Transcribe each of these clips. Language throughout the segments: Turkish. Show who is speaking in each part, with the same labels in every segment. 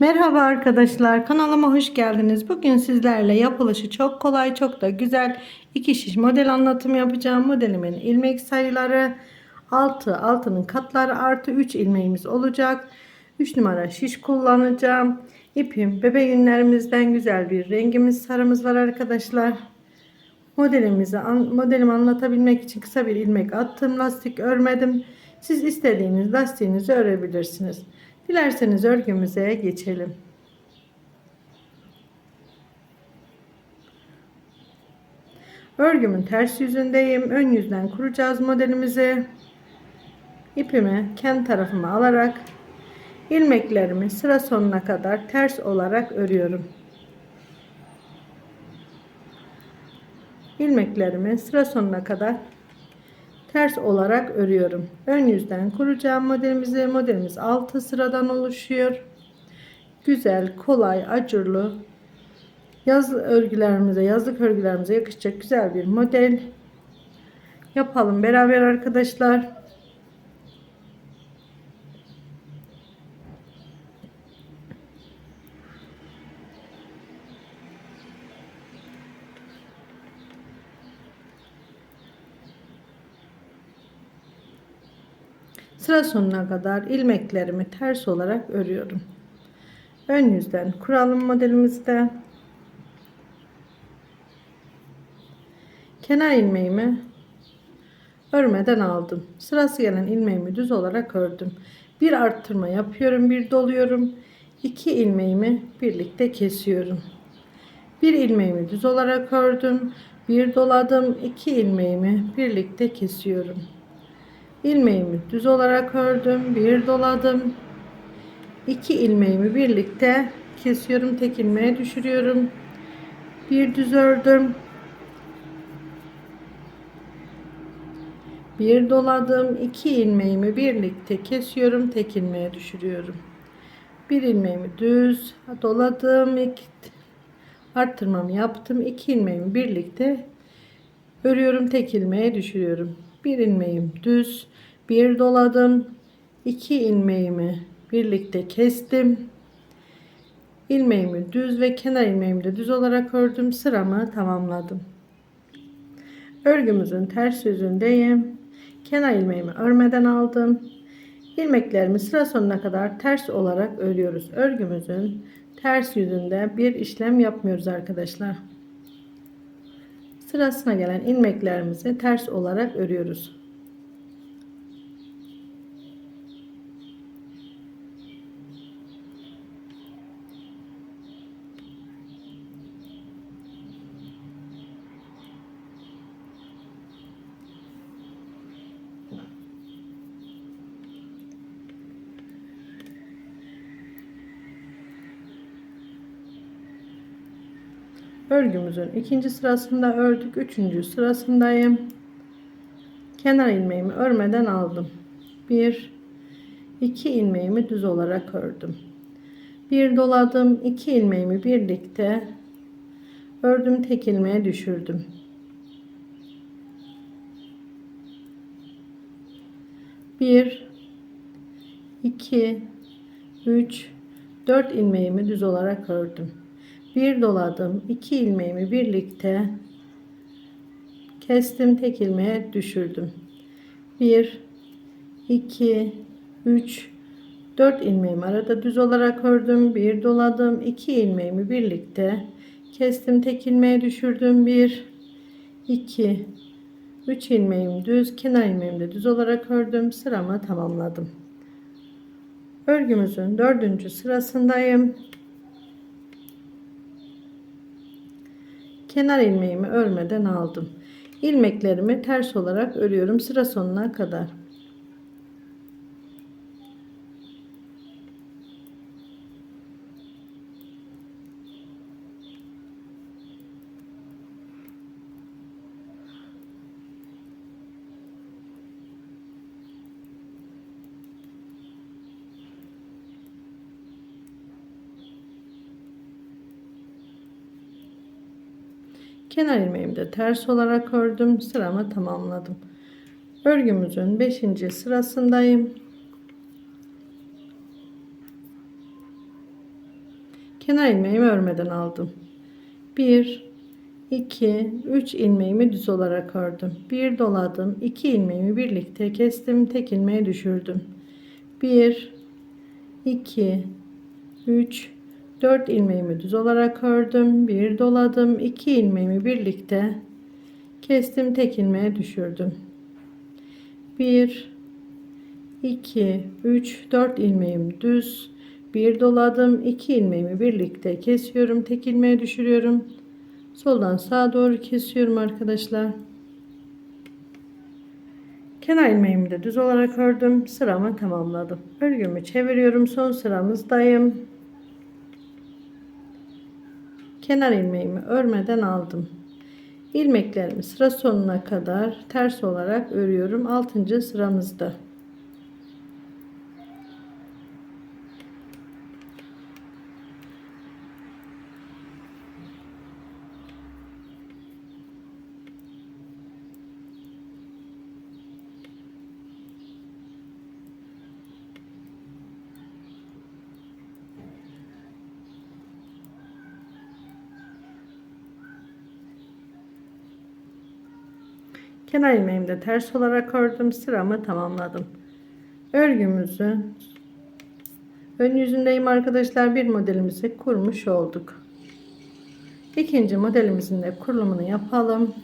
Speaker 1: Merhaba arkadaşlar kanalıma hoş geldiniz. Bugün sizlerle yapılışı çok kolay çok da güzel iki şiş model anlatım yapacağım. Modelimin ilmek sayıları 6 altının katları artı 3 ilmeğimiz olacak. 3 numara şiş kullanacağım. İpim bebe yünlerimizden güzel bir rengimiz sarımız var arkadaşlar. Modelimizi modelimi anlatabilmek için kısa bir ilmek attım. Lastik örmedim. Siz istediğiniz lastiğinizi örebilirsiniz. Dilerseniz örgümüze geçelim. Örgümün ters yüzündeyim. Ön yüzden kuracağız modelimizi. İpimi kendi tarafıma alarak ilmeklerimi sıra sonuna kadar ters olarak örüyorum. ilmeklerimi sıra sonuna kadar ters olarak örüyorum. Ön yüzden kuracağım modelimizi. Modelimiz 6 sıradan oluşuyor. Güzel, kolay, acırlı yaz örgülerimize, yazlık örgülerimize yakışacak güzel bir model. Yapalım beraber arkadaşlar. Sıra sonuna kadar ilmeklerimi ters olarak örüyorum. Ön yüzden kuralım modelimizde. Kenar ilmeğimi örmeden aldım. Sırası gelen ilmeğimi düz olarak ördüm. Bir arttırma yapıyorum, bir doluyorum. İki ilmeğimi birlikte kesiyorum. Bir ilmeğimi düz olarak ördüm. Bir doladım. iki ilmeğimi birlikte kesiyorum ilmeğimi düz olarak ördüm bir doladım. İki ilmeğimi birlikte kesiyorum tek ilmeğe düşürüyorum. Bir düz ördüm. Bir doladım iki ilmeğimi birlikte kesiyorum tek ilmeğe düşürüyorum. Bir ilmeğimi düz doladım iki, arttırmamı yaptım iki ilmeğimi birlikte örüyorum tek ilmeğe düşürüyorum bir ilmeğim düz bir doladım. İki ilmeğimi birlikte kestim. İlmeğimi düz ve kenar ilmeğimi de düz olarak ördüm. Sıramı tamamladım. Örgümüzün ters yüzündeyim. Kenar ilmeğimi örmeden aldım. İlmeklerimi sıra sonuna kadar ters olarak örüyoruz. Örgümüzün ters yüzünde bir işlem yapmıyoruz arkadaşlar sırasına gelen ilmeklerimizi ters olarak örüyoruz. Örgümüzün ikinci sırasında ördük. Üçüncü sırasındayım. Kenar ilmeğimi örmeden aldım. Bir, iki ilmeğimi düz olarak ördüm. Bir doladım. iki ilmeğimi birlikte ördüm. Tek ilmeğe düşürdüm. Bir, iki, üç, dört ilmeğimi düz olarak ördüm bir doladım iki ilmeğimi birlikte kestim tek ilmeğe düşürdüm. 1 2 3 4 ilmeğimi arada düz olarak ördüm. Bir doladım iki ilmeğimi birlikte kestim tek ilmeğe düşürdüm. 1 2 3 ilmeğim düz kenar ilmeğimi de düz olarak ördüm. Sıramı tamamladım. Örgümüzün dördüncü sırasındayım kenar ilmeğimi örmeden aldım. İlmeklerimi ters olarak örüyorum sıra sonuna kadar. Kenar ilmeğimi de ters olarak ördüm. Sıramı tamamladım. Örgümüzün 5. sırasındayım. Kenar ilmeğimi örmeden aldım. 1 2 3 ilmeğimi düz olarak ördüm. 1 doladım. 2 ilmeğimi birlikte kestim. Tek ilmeğe düşürdüm. 1 2 3 4 ilmeğimi düz olarak ördüm. 1 doladım. 2 ilmeğimi birlikte kestim. Tek ilmeğe düşürdüm. 1 2 3 4 ilmeğim düz. 1 doladım. 2 ilmeğimi birlikte kesiyorum. Tek ilmeğe düşürüyorum. Soldan sağa doğru kesiyorum arkadaşlar. Kenar ilmeğimi de düz olarak ördüm. Sıramı tamamladım. Örgümü çeviriyorum. Son sıramızdayım. Kenar ilmeğimi örmeden aldım. İlmeklerimi sıra sonuna kadar ters olarak örüyorum. 6. sıramızda. Kenar ilmeğimi de ters olarak ördüm. Sıramı tamamladım. Örgümüzü ön yüzündeyim arkadaşlar. Bir modelimizi kurmuş olduk. İkinci modelimizin de kurulumunu yapalım.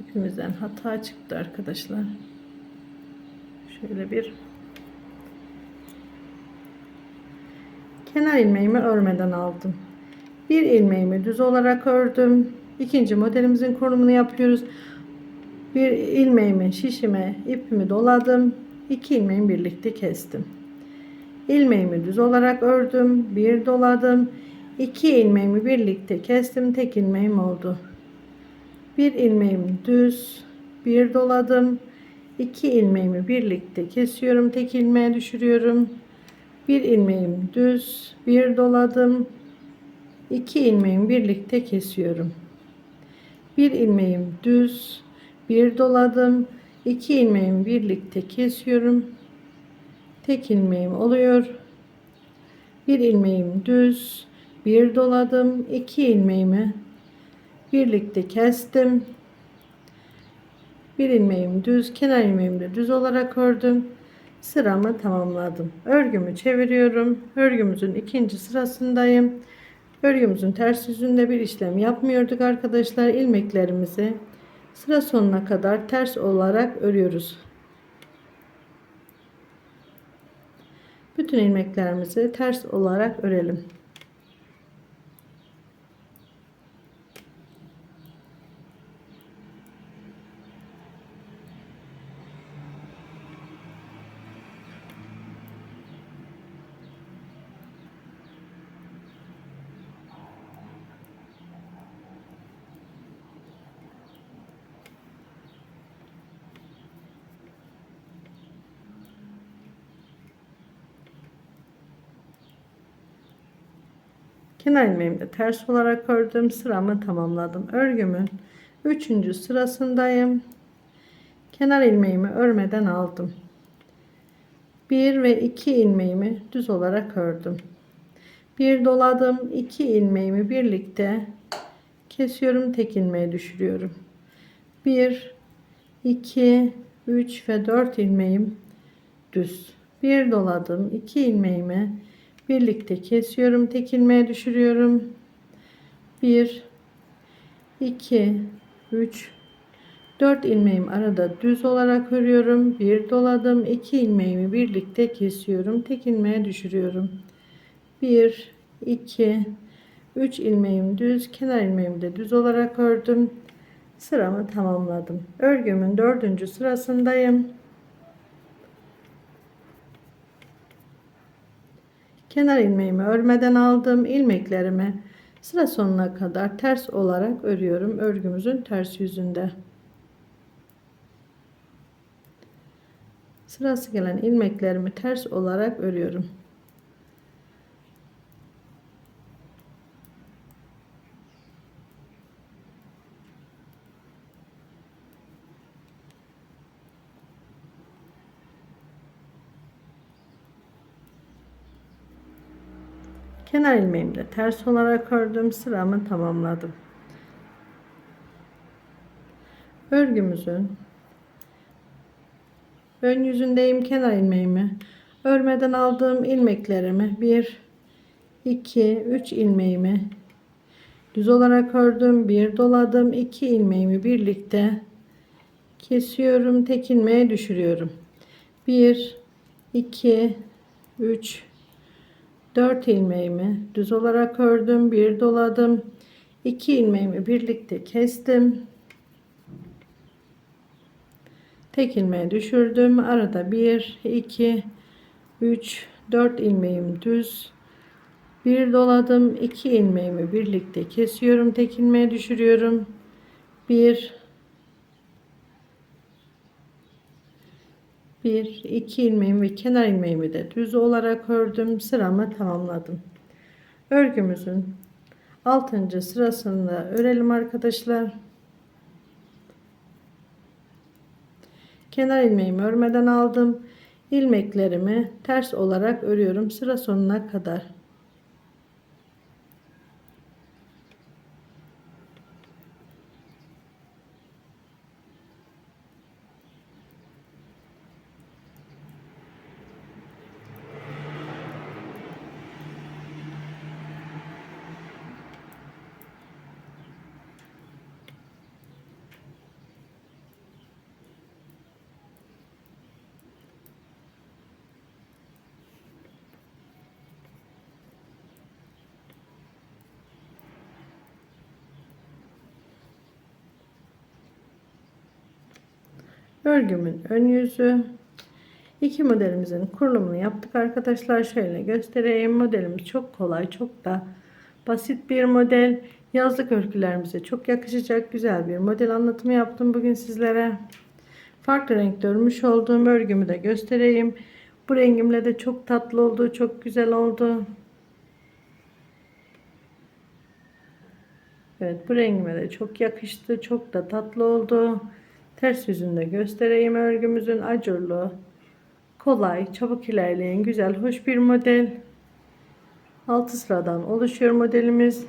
Speaker 1: İpimizden hata çıktı arkadaşlar. Şöyle bir kenar ilmeğimi örmeden aldım. Bir ilmeğimi düz olarak ördüm. İkinci modelimizin konumunu yapıyoruz. Bir ilmeğimi şişime ipimi doladım. İki ilmeğimi birlikte kestim. İlmeğimi düz olarak ördüm. Bir doladım. İki ilmeğimi birlikte kestim. Tek ilmeğim oldu. Bir ilmeğim düz. Bir doladım. İki ilmeğimi birlikte kesiyorum. Tek ilmeğe düşürüyorum. Bir ilmeğim düz. Bir doladım. 2 ilmeğimi birlikte kesiyorum. Bir ilmeğim düz, bir doladım. 2 ilmeğimi birlikte kesiyorum. Tek ilmeğim oluyor. Bir ilmeğim düz, bir doladım. 2 ilmeğimi birlikte kestim. Bir ilmeğim düz, kenar ilmeğimi de düz olarak ördüm. Sıramı tamamladım. Örgümü çeviriyorum. Örgümüzün ikinci sırasındayım. Örgümüzün ters yüzünde bir işlem yapmıyorduk arkadaşlar. ilmeklerimizi sıra sonuna kadar ters olarak örüyoruz. Bütün ilmeklerimizi ters olarak örelim. Kenar ilmeğimi de ters olarak ördüm. Sıramı tamamladım. Örgümün 3. sırasındayım. Kenar ilmeğimi örmeden aldım. 1 ve 2 ilmeğimi düz olarak ördüm. Bir doladım. 2 ilmeğimi birlikte kesiyorum. Tek ilmeğe düşürüyorum. 1 2 3 ve 4 ilmeğim düz. Bir doladım. 2 ilmeğimi birlikte kesiyorum tek ilmeğe düşürüyorum. 1 2 3 4 ilmeğim arada düz olarak örüyorum. Bir doladım 2 ilmeğimi birlikte kesiyorum tek ilmeğe düşürüyorum. 1 2 3 ilmeğim düz kenar ilmeğimi de düz olarak ördüm. Sıramı tamamladım. Örgümün dördüncü sırasındayım Kenar ilmeğimi örmeden aldım. ilmeklerimi sıra sonuna kadar ters olarak örüyorum. Örgümüzün ters yüzünde. Sırası gelen ilmeklerimi ters olarak örüyorum. Kenar ilmeğimi de ters olarak ördüm. Sıramı tamamladım. Örgümüzün ön yüzündeyim. Kenar ilmeğimi örmeden aldığım ilmeklerimi 1 2 3 ilmeğimi düz olarak ördüm. Bir doladım. 2 ilmeğimi birlikte kesiyorum. Tek ilmeğe düşürüyorum. 1 2 3 4 ilmeğimi düz olarak ördüm. Bir doladım. 2 ilmeğimi birlikte kestim. Tek ilmeğe düşürdüm. Arada 1 2 3 4 ilmeğim düz. Bir doladım. 2 ilmeğimi birlikte kesiyorum. Tek ilmeğe düşürüyorum. 1 1 2 ilmeğimi ve kenar ilmeğimi de düz olarak ördüm. Sıramı tamamladım. Örgümüzün 6. sırasında örelim arkadaşlar. Kenar ilmeğimi örmeden aldım. ilmeklerimi ters olarak örüyorum sıra sonuna kadar. Örgümün ön yüzü. İki modelimizin kurulumunu yaptık arkadaşlar. Şöyle göstereyim. Modelimiz çok kolay, çok da basit bir model. Yazlık örgülerimize çok yakışacak güzel bir model anlatımı yaptım bugün sizlere. Farklı renkte örmüş olduğum örgümü de göstereyim. Bu rengimle de çok tatlı oldu, çok güzel oldu. Evet bu rengime de çok yakıştı, çok da tatlı oldu. Ters yüzünde göstereyim örgümüzün acurlu, kolay, çabuk ilerleyen, güzel, hoş bir model. 6 sıradan oluşuyor modelimiz.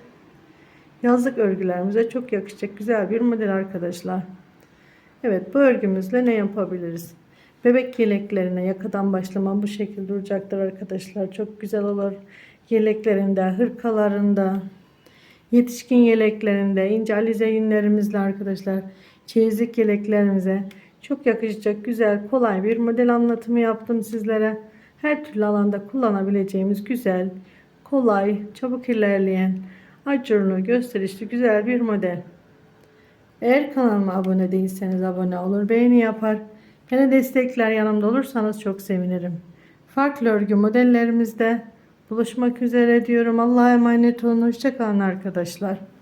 Speaker 1: Yazlık örgülerimize çok yakışacak güzel bir model arkadaşlar. Evet bu örgümüzle ne yapabiliriz? Bebek yeleklerine yakadan başlama bu şekilde duracaktır arkadaşlar. Çok güzel olur. Yeleklerinde, hırkalarında, yetişkin yeleklerinde, ince alize yünlerimizle arkadaşlar çeyizlik yeleklerimize çok yakışacak güzel kolay bir model anlatımı yaptım sizlere. Her türlü alanda kullanabileceğimiz güzel, kolay, çabuk ilerleyen, acurlu, gösterişli güzel bir model. Eğer kanalıma abone değilseniz abone olur, beğeni yapar. Beni destekler yanımda olursanız çok sevinirim. Farklı örgü modellerimizde buluşmak üzere diyorum. Allah'a emanet olun. Hoşçakalın arkadaşlar.